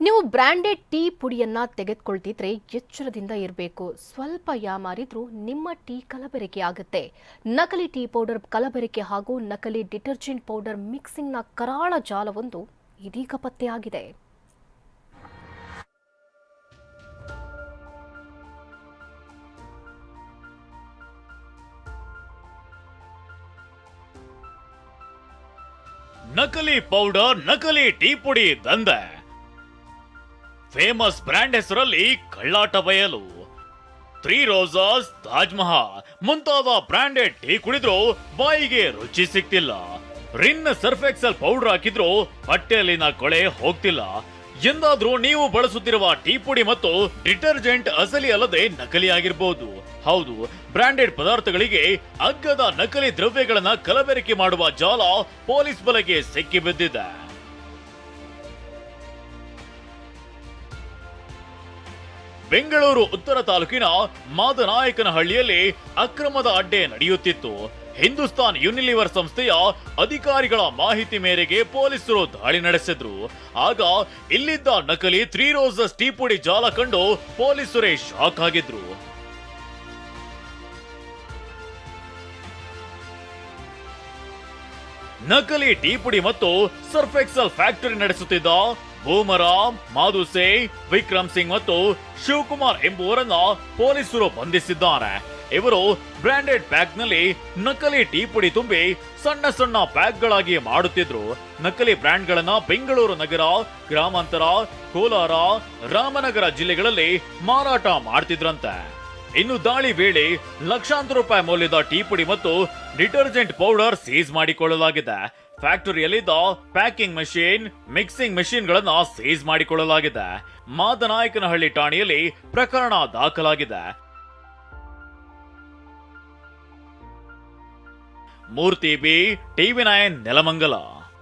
ನೀವು branded tea ಪುಡಿಯನ್ನ ತೆಗೆದುಕೊಳ್ತಿದ್ರೆ ಎಚ್ಚರದಿಂದ ಇರಬೇಕು. ಸ್ವಲ್ಪ ಯಾಮಾರಿದ್ರೂ ನಿಮ್ಮ ಟೀ ಕಲಬೆರಕೆ ಆಗುತ್ತೆ. ನಕಲಿ ಟೀ ಪೌಡರ್ ಕಲಬೆರಕೆ ಹಾಗೂ ನಕಲಿ ಡಿಟರ್ಜೆಂಟ್ ಪೌಡರ್ ಮಿಕ್ಸಿಂಗ್ನ ಕರಾಳ ಜಾಲವೊಂದು ಇದೀಗ ಪತ್ತೆಯಾಗಿದೆ. ನಕಲಿ ಪೌಡರ್, ನಕಲಿ ಟೀ ಪುಡಿ ದಂಧೆ. ಫೇಮಸ್ ಬ್ರ್ಯಾಂಡ್ ಹೆಸರಲ್ಲಿ ಕಳ್ಳಾಟ ಬಯಲು. ತ್ರೀ ರೋಸಸ್ ತಾಜ್ ಮಹಲ್ ಮುಂತಾದ ಬ್ರಾಂಡೆಡ್ ಟೀ ಕುಡಿದ್ರು ಬಾಯಿಗೆ ರುಚಿ ಸಿಗ್ತಿಲ್ಲ. ರಿನ್ ಸರ್ಫ್ ಪೌಡರ್ ಹಾಕಿದ್ರು ಬಟ್ಟೆಯಲ್ಲಿನ ಕೊಳೆ ಹೋಗ್ತಿಲ್ಲ. ಎಂದಾದ್ರೂ ನೀವು ಬಳಸುತ್ತಿರುವ ಟೀ ಪುಡಿ ಮತ್ತು ಡಿಟರ್ಜೆಂಟ್ ಅಸಲಿ ಅಲ್ಲದೆ ನಕಲಿ ಆಗಿರಬಹುದು ಹೌದು ಬ್ರಾಂಡೆಡ್ ಪದಾರ್ಥಗಳಿಗೆ ಅಗ್ಗದ ನಕಲಿ ದ್ರವ್ಯಗಳನ್ನ ಕಲಬೆರಕೆ ಮಾಡುವ ಜಾಲ ಪೊಲೀಸ್ ಬಲೆಗೆ ಸಿಕ್ಕಿ ಬಿದ್ದಿದೆ. ಬೆಂಗಳೂರು ಉತ್ತರ ತಾಲೂಕಿನ ಮಾದನಾಯಕನಹಳ್ಳಿಯಲ್ಲಿ ಅಕ್ರಮದ ಅಡ್ಡೆ ನಡೆಯುತ್ತಿತ್ತು. ಹಿಂದೂಸ್ತಾನ್ ಯುನಿಲಿವರ್ ಸಂಸ್ಥೆಯ ಅಧಿಕಾರಿಗಳ ಮಾಹಿತಿ ಮೇರೆಗೆ ಪೊಲೀಸರು ದಾಳಿ ನಡೆಸಿದ್ರು. ಆಗ ಇಲ್ಲಿದ್ದ ನಕಲಿ ತ್ರೀ ರೋಸಸ್ ಟೀ ಪುಡಿ ಜಾಲ ಕಂಡು ಪೊಲೀಸರೇ ಶಾಕ್ ಆಗಿದ್ರು. ನಕಲಿ ಟೀ ಪುಡಿ ಮತ್ತು ಸರ್ಫೆಕ್ಸಲ್ ಫ್ಯಾಕ್ಟರಿ ನಡೆಸುತ್ತಿದ್ದ ಭೂಮರಾಮ್ ಮಾಧುಸೆ ವಿಕ್ರಮ್ ಸಿಂಗ್ ಮತ್ತು ಶಿವಕುಮಾರ್ ಎಂಬುವರನ್ನ ಪೊಲೀಸರು ಬಂಧಿಸಿದ್ದಾರೆ. ಇವರು ಬ್ರಾಂಡೆಡ್ ಪ್ಯಾಕ್ನಲ್ಲಿ ನಕಲಿ ಟೀ ಪುಡಿ ತುಂಬಿ ಸಣ್ಣ ಸಣ್ಣ ಪ್ಯಾಕ್ ಗಳಾಗಿ ಮಾಡುತ್ತಿದ್ರು. ನಕಲಿ ಬ್ರ್ಯಾಂಡ್ ಗಳನ್ನ ಬೆಂಗಳೂರು ನಗರ, ಗ್ರಾಮಾಂತರ, ಕೋಲಾರ, ರಾಮನಗರ ಜಿಲ್ಲೆಗಳಲ್ಲಿ ಮಾರಾಟ ಮಾಡ್ತಿದ್ರಂತೆ. ಇನ್ನು ದಾಳಿ ವೇಳೆ ಲಕ್ಷಾಂತರ ರೂಪಾಯಿ ಮೌಲ್ಯದ ಟೀ ಪುಡಿ ಮತ್ತು ಡಿಟರ್ಜೆಂಟ್ ಪೌಡರ್ ಸೀಸ್ ಮಾಡಿಕೊಳ್ಳಲಾಗಿದೆ. ಫ್ಯಾಕ್ಟರಿಯಲ್ಲಿದ್ದ ಪ್ಯಾಕಿಂಗ್ ಮಷೀನ್, ಮಿಕ್ಸಿಂಗ್ ಮಷೀನ್ ಗಳನ್ನ ಸೀಸ್ ಮಾಡಿಕೊಳ್ಳಲಾಗಿದೆ. ಮಾದನಾಯಕನಹಳ್ಳಿ ಠಾಣೆಯಲ್ಲಿ ಪ್ರಕರಣ ದಾಖಲಾಗಿದೆ. Murthy B, TV nine, Nelamangala.